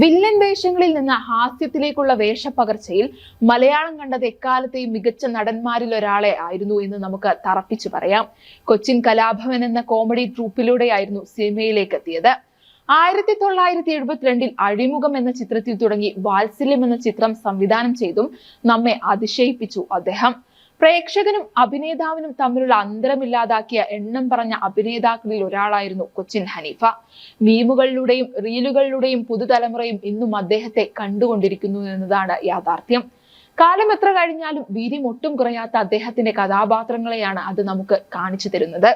Villain വേഷങ്ങളിൽ നിന്ന് ഹാസ്യത്തിലേക്കുള്ള വേഷപ്പകർച്ചയിൽ മലയാളം കണ്ടത് എക്കാലത്തെയും മികച്ച നടന്മാരിൽ ഒരാളെ ആയിരുന്നു എന്ന് നമുക്ക് തറപ്പിച്ചു പറയാം. കൊച്ചിൻ കലാഭവൻ എന്ന കോമഡി ട്രൂപ്പിലൂടെയായിരുന്നു സിനിമയിലേക്ക് എത്തിയത്. ആയിരത്തി തൊള്ളായിരത്തി എഴുപത്തിരണ്ടിൽ അഴിമുഖം എന്ന ചിത്രത്തിൽ തുടങ്ങി വാത്സല്യം എന്ന ചിത്രം സംവിധാനം ചെയ്തും നമ്മെ അതിശയിപ്പിച്ചു അദ്ദേഹം. പ്രേക്ഷകനും അഭിനേതാവിനും തമ്മിലുള്ള അന്തരമില്ലാതാക്കിയ എണ്ണം പറഞ്ഞ അഭിനേതാക്കളിൽ ഒരാളായിരുന്നു കൊച്ചിൻ ഹനീഫ. മീമുകളിലൂടെയും റീലുകളിലൂടെയും പുതുതലമുറയും ഇന്നും അദ്ദേഹത്തെ കണ്ടുകൊണ്ടിരിക്കുന്നു എന്നതാണ് യാഥാർത്ഥ്യം. കാലം എത്ര കഴിഞ്ഞാലും വീര്യം ഒട്ടും കുറയാത്ത അദ്ദേഹത്തിന്റെ കഥാപാത്രങ്ങളെയാണ് അത് നമുക്ക് കാണിച്ചു തരുന്നത്.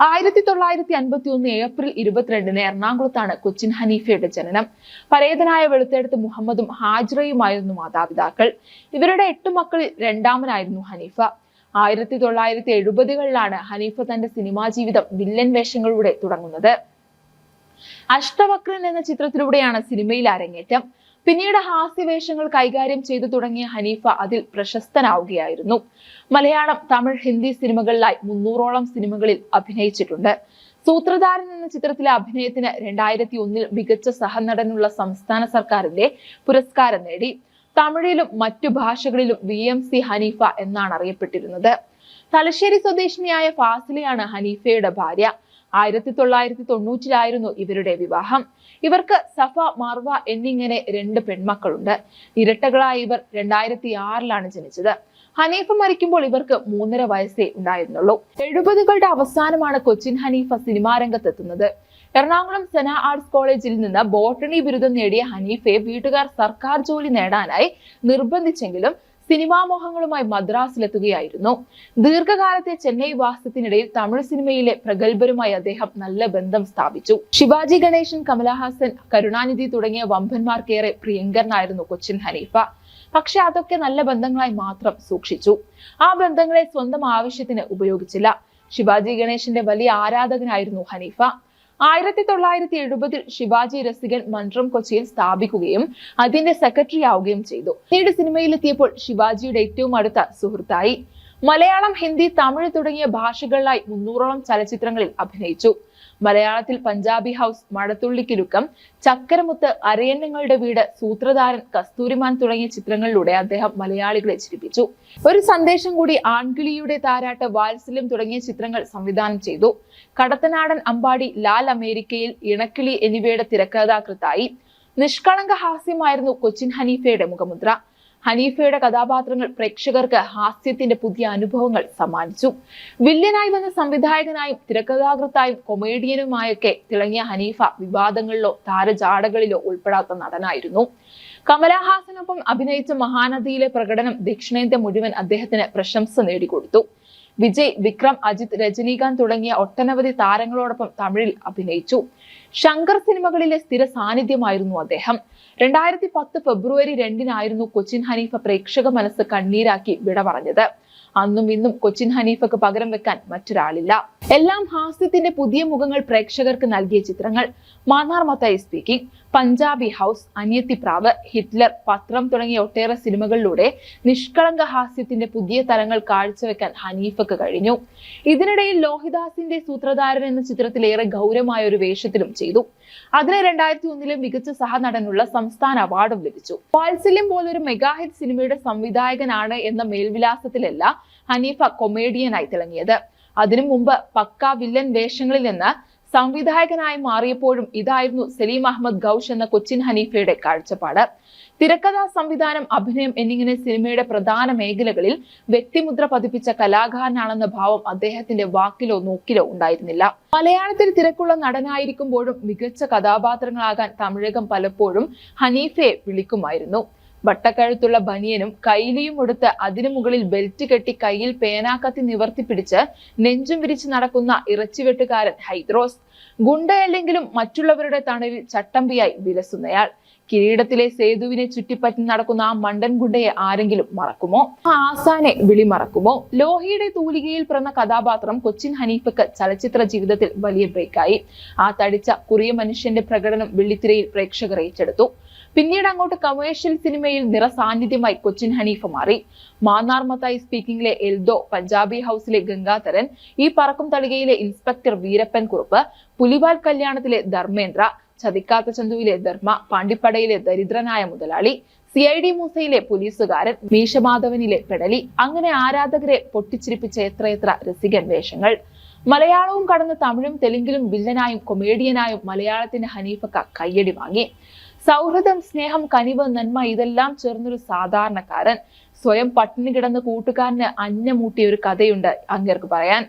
ആയിരത്തി തൊള്ളായിരത്തി അൻപത്തി ഒന്ന് ഏപ്രിൽ ഇരുപത്തിരണ്ടിന് എറണാകുളത്താണ് കൊച്ചിൻ ഹനീഫയുടെ ജനനം. പരേതനായ വെളുത്തെടുത്ത് മുഹമ്മദും ഹാജിറയുമായിരുന്നു മാതാപിതാക്കൾ. ഇവരുടെ എട്ട് മക്കളിൽ രണ്ടാമനായിരുന്നു ഹനീഫ. ആയിരത്തി തൊള്ളായിരത്തി എഴുപതുകളിലാണ് ഹനീഫ തന്റെ സിനിമാ ജീവിതം വില്ലൻ വേഷങ്ങളിലൂടെ തുടങ്ങുന്നത്. അഷ്ടവക്രൻ എന്ന ചിത്രത്തിലൂടെയാണ് സിനിമയിൽ അരങ്ങേറ്റം. പിന്നീട് ഹാസ്യവേഷങ്ങൾ കൈകാര്യം ചെയ്തു തുടങ്ങിയ ഹനീഫ അതിൽ പ്രശസ്തനാവുകയായിരുന്നു. മലയാളം തമിഴ് ഹിന്ദി സിനിമകളിലായി മുന്നൂറോളം സിനിമകളിൽ അഭിനയിച്ചിട്ടുണ്ട്. സൂത്രധാരൻ എന്ന ചിത്രത്തിലെ അഭിനയത്തിന് രണ്ടായിരത്തി ഒന്നിൽ മികച്ച സഹനടനുള്ള സംസ്ഥാന സർക്കാരിന്റെ പുരസ്കാരം നേടി. തമിഴിലും മറ്റു ഭാഷകളിലും വി എം സി ഹനീഫ എന്നാണ് അറിയപ്പെട്ടിരുന്നത്. തലശ്ശേരി സ്വദേശിനിയായ ഫാസിലയാണ് ഹനീഫയുടെ ഭാര്യ. ആയിരത്തി തൊള്ളായിരത്തി തൊണ്ണൂറ്റിലായിരുന്നു ഇവരുടെ വിവാഹം. ഇവർക്ക് സഫ മാർവ എന്നിങ്ങനെ രണ്ട് പെൺമക്കളുണ്ട്. ഇരട്ടകളായ ഇവർ രണ്ടായിരത്തി ആറിലാണ് ജനിച്ചത്. ഹനീഫ് മരിക്കുമ്പോൾ ഇവർക്ക് മൂന്നര വയസ്സേ ഉണ്ടായിരുന്നുള്ളൂ. എഴുപതുകളുടെ അവസാനമാണ് കൊച്ചിൻ ഹനീഫ സിനിമാ രംഗത്തെത്തുന്നത്. എറണാകുളം സെന ആർട്സ് കോളേജിൽ നിന്ന് ബോട്ടണി ബിരുദം നേടിയ ഹനീഫയെ വീട്ടുകാർ സർക്കാർ ജോലി നേടാനായി നിർബന്ധിച്ചെങ്കിലും സിനിമാ മോഹങ്ങളുമായി മദ്രാസിലെത്തുകയായിരുന്നു. ദീർഘകാലത്തെ ചെന്നൈ വാസത്തിനിടയിൽ തമിഴ് സിനിമയിലെ പ്രഗത്ഭരുമായി അദ്ദേഹം നല്ല ബന്ധം സ്ഥാപിച്ചു. ശിവാജി ഗണേശൻ കമലഹാസൻ കരുണാനിധി തുടങ്ങിയ വമ്പന്മാർക്കേറെ പ്രിയങ്കരനായിരുന്നു കൊച്ചിൻ ഹനീഫ. പക്ഷെ അതൊക്കെ നല്ല ബന്ധങ്ങളായി മാത്രം സൂക്ഷിച്ചു. ആ ബന്ധങ്ങളെ സ്വന്തം ആവശ്യത്തിന് ഉപയോഗിച്ചില്ല. ശിവാജി ഗണേശന്റെ വലിയ ആരാധകനായിരുന്നു ഹനീഫ. ആയിരത്തി തൊള്ളായിരത്തി എഴുപതിൽ ശിവാജി രസികൻ മന്ത്രം കൊച്ചിയിൽ സ്ഥാപിക്കുകയും അതിന്റെ സെക്രട്ടറി ആവുകയും ചെയ്തു. പിന്നീട് സിനിമയിലെത്തിയപ്പോൾ ശിവാജിയുടെ ഏറ്റവും അടുത്ത സുഹൃത്തായി. മലയാളം ഹിന്ദി തമിഴ് തുടങ്ങിയ ഭാഷകളിലായി മുന്നൂറോളം ചലച്ചിത്രങ്ങളിൽ അഭിനയിച്ചു. മലയാളത്തിൽ പഞ്ചാബി ഹൗസ് മടത്തുള്ളിക്കിലുക്കം ചക്കരമുത്ത് അരയന്നങ്ങളുടെ വീട് സൂത്രധാരൻ കസ്തൂരിമാൻ തുടങ്ങിയ ചിത്രങ്ങളിലൂടെ അദ്ദേഹം മലയാളികളെ ചിരിപ്പിച്ചു. ഒരു സന്ദേശം കൂടി ആൺകിളിയുടെ താരാട്ട് വാത്സല്യം തുടങ്ങിയ ചിത്രങ്ങൾ സംവിധാനം ചെയ്തു. കടത്തനാടൻ അമ്പാടി ലാൽ അമേരിക്കയിൽ ഇണക്കിളി എന്നിവയുടെ തിരക്കഥാകൃത്തായി. നിഷ്കളങ്ക ഹാസ്യമായിരുന്നു കൊച്ചിൻ ഹനീഫയുടെ മുഖമുദ്ര. ഹനീഫയുടെ കഥാപാത്രങ്ങൾ പ്രേക്ഷകർക്ക് ഹാസ്യത്തിന്റെ പുതിയ അനുഭവങ്ങൾ സമ്മാനിച്ചു. വില്ലനായി വന്ന സംവിധായകനായും തിരക്കഥാകൃത്തായും കൊമേഡിയനുമായൊക്കെ തിളങ്ങിയ ഹനീഫ വിവാദങ്ങളിലോ താരജാടകളിലോ ഉൾപ്പെടാത്ത നടനായിരുന്നു. കമലഹാസനൊപ്പം അഭിനയിച്ച മഹാനദിയിലെ പ്രകടനം ദക്ഷിണേന്ത്യ മുഴുവൻ അദ്ദേഹത്തിന് പ്രശംസ നേടിക്കൊടുത്തു. വിജയ് വിക്രം അജിത് രജനീകാന്ത് തുടങ്ങിയ ഒട്ടനവധി താരങ്ങളോടൊപ്പം തമിഴിൽ അഭിനയിച്ചു. ശങ്കർ സിനിമകളിലെ സ്ഥിര സാന്നിധ്യമായിരുന്നു അദ്ദേഹം. രണ്ടായിരത്തി പത്ത് ഫെബ്രുവരി രണ്ടിനായിരുന്നു കൊച്ചിൻ ഹനീഫ പ്രേക്ഷക മനസ്സ് കണ്ണീരാക്കി വിട പറഞ്ഞത് അന്നും ഇന്നും കൊച്ചിൻ ഹനീഫക്ക് പകരം വെക്കാൻ മറ്റൊരാളില്ല. എല്ലാം ഹാസ്യത്തിന്റെ പുതിയ മുഖങ്ങൾ പ്രേക്ഷകർക്ക് നൽകിയ ചിത്രങ്ങൾ. Mannar Mathai speaking Punjabi house Aniyathipravu Hitler Pathram തുടങ്ങിയ ഒട്ടേറെ സിനിമകളിലൂടെ നിഷ്കളങ്ക ഹാസ്യത്തിന്റെ പുതിയ തലങ്ങൾ കാഴ്ചവെക്കാൻ ഹനീഫക്ക് കഴിഞ്ഞു. ഇതിനിടയിൽ ലോഹിദാസിന്റെ സൂത്രധാരൻ എന്ന ചിത്രത്തിൽ ഏറെ ഗൗരവമായ ഒരു വേഷത്തിലും ചെയ്തു. അതിന് രണ്ടായിരത്തി ഒന്നിലെ മികച്ച സഹനടനുള്ള സംസ്ഥാന അവാർഡും ലഭിച്ചു. വാത്സല്യം പോലൊരു മെഗാഹിറ്റ് സിനിമയുടെ സംവിധായകനാണ് എന്ന മേൽവിലാസത്തിലല്ല ഹനീഫ കൊമേഡിയനായി തിളങ്ങിയത്. അതിനു മുമ്പ് പക്ക വില്ലൻ വേഷങ്ങളിൽ നിന്ന് സംവിധായകനായി മാറിയപ്പോഴും ഇതായിരുന്നു സലീം അഹമ്മദ് ഗൌഷ് എന്ന കൊച്ചിൻ ഹനീഫയുടെ കാഴ്ചപ്പാട്. തിരക്കഥാ സംവിധാനം അഭിനയം എന്നിങ്ങനെ സിനിമയുടെ പ്രധാന മേഖലകളിൽ വ്യക്തിമുദ്ര പതിപ്പിച്ച കലാകാരനാണെന്ന ഭാവം അദ്ദേഹത്തിന്റെ വാക്കിലോ നോക്കിലോ ഉണ്ടായിരുന്നില്ല. മലയാളത്തിൽ തിരക്കുള്ള നടനായിരിക്കുമ്പോഴും മികച്ച കഥാപാത്രങ്ങളാകാൻ തമിഴകം പലപ്പോഴും ഹനീഫയെ വിളിക്കുമായിരുന്നു. വട്ടക്കഴുത്തുള്ള ബനിയനും കൈലിയും ഉടുത്ത് അതിനു മുകളിൽ ബെൽറ്റ് കെട്ടി കയ്യിൽ പേനാക്കത്തി നിവർത്തി പിടിച്ച് നെഞ്ചും വിരിച്ച് നടക്കുന്ന ഇറച്ചിവെട്ടുകാരൻ ഹൈദ്രോസ്. ഗുണ്ടയല്ലെങ്കിലും മറ്റുള്ളവരുടെ തണലിൽ ചട്ടമ്പിയായി വിലസുന്നയാൾ. കിരീടത്തിലെ സേതുവിനെ ചുറ്റിപ്പറ്റി നടക്കുന്ന ആ മണ്ടൻ ഗുണ്ടയെ ആരെങ്കിലും മറക്കുമോ? ആസാനെ വിളി മറക്കുമോ? ലോഹിയുടെ തൂലികയിൽ പിറന്ന കഥാപാത്രം കൊച്ചിൻ ഹനീഫക്ക് ചലച്ചിത്ര ജീവിതത്തിൽ വലിയ ബ്രേക്കായി ആ തടിച്ച കുറിയ മനുഷ്യന്റെ പ്രകടനം വെള്ളിത്തിരയിൽ പ്രേക്ഷകർ ഏറ്റെടുത്തു. പിന്നീട് അങ്ങോട്ട് കമേഴ്ഷ്യൽ സിനിമയിൽ നിറസാന്നിധ്യമായി കൊച്ചിൻ ഹനീഫ മാറി. മാന്നാർ മത്തായി സ്പീക്കിംഗിലെ എൽദോ പഞ്ചാബി ഹൗസിലെ ഗംഗാധരൻ ഈ പറക്കും തളികയിലെ ഇൻസ്പെക്ടർ വീരപ്പൻ കുറുപ്പ് പുലിവാൽ കല്യാണത്തിലെ ധർമ്മേന്ദ്ര ചതിക്കാത്ത ചന്തുവിലെ ധർമ്മ പാണ്ടിപ്പടയിലെ ദരിദ്രനായ മുതലാളി സി ഐ ഡി മൂസയിലെ പോലീസുകാരൻ മീശമാധവനിലെ പെടലി അങ്ങനെ ആരാധകരെ പൊട്ടിച്ചിരിപ്പിച്ച എത്രയെത്ര രസികൻ വേഷങ്ങൾ മലയാളവും കടന്ന് തമിഴും തെലുങ്കിലും വില്ലനായും കൊമേഡിയനായും മലയാളത്തിന്റെ ഹനീഫക്ക കയ്യടി വാങ്ങി. സൗഹൃദം സ്നേഹം കനിവ് നന്മ ഇതെല്ലാം ചേർന്നൊരു സാധാരണക്കാരൻ. സ്വയം പട്ടിണി കിടന്ന് കൂട്ടുകാരന് അന്നമൂട്ടിയ ഒരു കഥയുണ്ട് അങ്ങേർക്ക് പറയാൻ.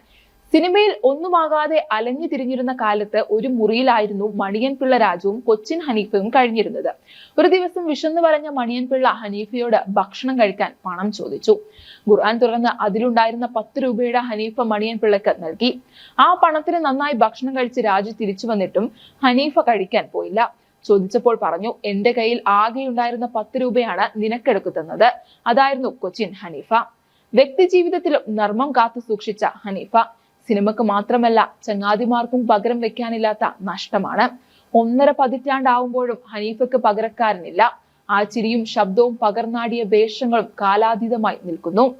സിനിമയിൽ ഒന്നുമാകാതെ അലഞ്ഞു തിരിഞ്ഞിരുന്ന കാലത്ത് ഒരു മുറിയിലായിരുന്നു മണിയൻ പിള്ള രാജുവും കൊച്ചിൻ ഹനീഫയും കഴിഞ്ഞിരുന്നത്. ഒരു ദിവസം വിശന്നു പറഞ്ഞ മണിയൻ പിള്ള ഹനീഫയോട് ഭക്ഷണം കഴിക്കാൻ പണം ചോദിച്ചു. ഖുർആൻ തുറന്ന് അതിലുണ്ടായിരുന്ന പത്ത് രൂപയുടെ ഹനീഫ മണിയൻ പിള്ളക്ക് നൽകി. ആ പണത്തിന് നന്നായി ഭക്ഷണം കഴിച്ച് രാജു തിരിച്ചു വന്നിട്ടും ഹനീഫ കഴിക്കാൻ പോയില്ല. ചോദിച്ചപ്പോൾ പറഞ്ഞു എന്റെ കയ്യിൽ ആകെ ഉണ്ടായിരുന്ന പത്ത് രൂപയാണ് നിനക്കെടുക്കു തന്നത്. അതായിരുന്നു കൊച്ചിൻ ഹനീഫ. വ്യക്തി ജീവിതത്തിലും നർമ്മം കാത്തു സൂക്ഷിച്ച ഹനീഫ സിനിമക്ക് മാത്രമല്ല ചങ്ങാതിമാർക്കും പകരം വെക്കാനില്ലാത്ത നഷ്ടമാണ്. ഒന്നര പതിറ്റാണ്ടാവുമ്പോഴും ഹനീഫയ്ക്ക് പകരക്കാരനില്ല. ആ ചിരിയും ശബ്ദവും പകർന്നാടിയ വേഷങ്ങളും കാലാതീതമായി നിൽക്കുന്നു.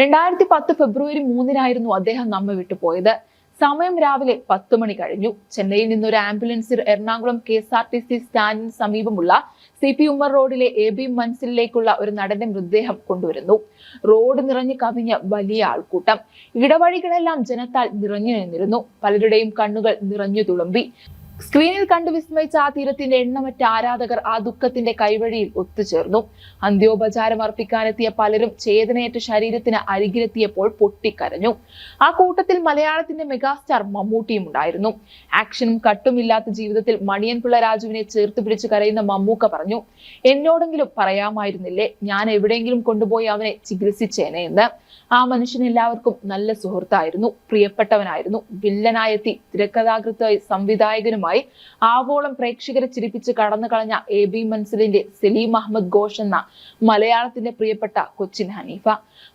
രണ്ടായിരത്തി പത്ത് ഫെബ്രുവരി മൂന്നിനായിരുന്നു അദ്ദേഹം നമ്മെ വിട്ടുപോയത്. സമയം രാവിലെ പത്ത് മണി കഴിഞ്ഞു. ചെന്നൈയിൽ നിന്നൊരു ആംബുലൻസിൽ Ernakulam K S R T C സ്റ്റാൻഡിന് സമീപമുള്ള സി പി ഉമ്മർ റോഡിലെ എ ബി മൻസിലേക്കുള്ള ഒരു നടന്റെ മൃതദേഹം കൊണ്ടുവരുന്നു. റോഡ് നിറഞ്ഞു കവിഞ്ഞ വലിയ ആൾക്കൂട്ടം. ഇടവഴികളെല്ലാം ജനത്താൽ നിറഞ്ഞു നിന്നിരുന്നു. പലരുടെയും കണ്ണുകൾ നിറഞ്ഞു തുളുമ്പി. സ്ക്രീനിൽ കണ്ടു വിസ്മയിച്ച ആ തീരത്തിന്റെ എണ്ണമറ്റ ആരാധകർ ആ ദുഃഖത്തിന്റെ കൈവഴിയിൽ ഒത്തുചേർന്നു. അന്ത്യോപചാരം അർപ്പിക്കാനെത്തിയ പലരും ചേതനയേറ്റ ശരീരത്തിന് അരികിലെത്തിയപ്പോൾ പൊട്ടിക്കരഞ്ഞു. ആ കൂട്ടത്തിൽ മലയാളത്തിന്റെ മെഗാസ്റ്റാർ മമ്മൂട്ടിയും ഉണ്ടായിരുന്നു. ആക്ഷനും കട്ടുമില്ലാത്ത ജീവിതത്തിൽ മണിയൻപിള്ള രാജുവിനെ ചേർത്ത് പിടിച്ച് കരയുന്ന മമ്മൂക്ക പറഞ്ഞു എന്നോടെങ്കിലും പറയാമായിരുന്നില്ലേ? ഞാൻ എവിടെയെങ്കിലും കൊണ്ടുപോയി അവനെ ചികിത്സിച്ചേനെ എന്ന്. ആ മനുഷ്യൻ എല്ലാവർക്കും നല്ല സുഹൃത്തായിരുന്നു പ്രിയപ്പെട്ടവനായിരുന്നു. വില്ലനായെത്തി തിരക്കഥാകൃത്തായി സംവിധായകനുമായി ആവോളം പ്രേക്ഷകരെ ചിരിപ്പിച്ച് കടന്നു കളഞ്ഞ എ ബി മൻസിലിന്റെ സലീം അഹമ്മദ് ഘോഷ് എന്ന മലയാളത്തിന്റെ പ്രിയപ്പെട്ട കൊച്ചിൻ ഹനീഫ.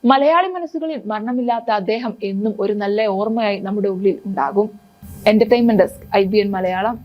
മലയാളി മനസ്സുകളിൽ മരണമില്ലാത്ത അദ്ദേഹം എന്നും ഒരു നല്ല ഓർമ്മയായി നമ്മുടെ ഉള്ളിൽ ഉണ്ടാകും. Entertainment desk I B N Malayalam.